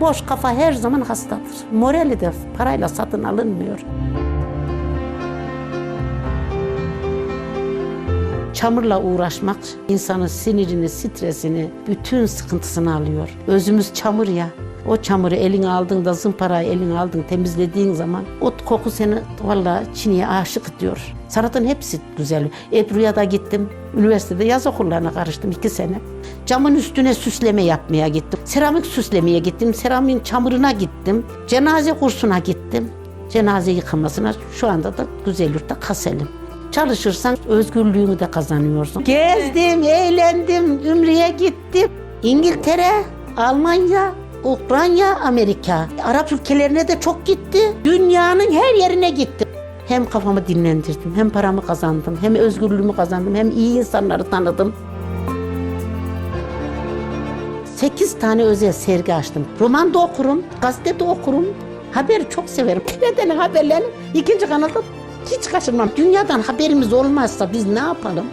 Boş kafa her zaman hastadır. Morali de parayla satın alınmıyor. Çamurla uğraşmak insanın sinirini, stresini, bütün sıkıntısını alıyor. Özümüz çamur ya. O çamuru eline aldığında, zımparayı eline aldın, temizlediğin zaman o koku seni vallahi Çin'e aşık ediyor. Sanatın hepsi güzel. Ebru'ya da gittim. Üniversitede yaz okullarına karıştım iki sene. Camın üstüne süsleme yapmaya gittim. Seramik süslemeye gittim. Seramiğin çamuruna gittim. Cenaze kursuna gittim. Cenaze yıkamasına şu anda da Güzelyurt'ta kaselim. Çalışırsan özgürlüğünü de kazanıyorsun. Gezdim, eğlendim, Ümre'ye gittim. İngiltere, Almanya, Ukrayna, Amerika. Arap ülkelerine de çok gitti. Dünyanın her yerine gittim. Hem kafamı dinlendirdim, hem paramı kazandım, hem özgürlüğümü kazandım, hem iyi insanları tanıdım. Sekiz tane özel sergi açtım. Roman da okurum, gazete de okurum. Haberi çok severim. TRT'nin haberlerini ikinci kanalda hiç kaçırmam. Dünyadan haberimiz olmazsa biz ne yapalım?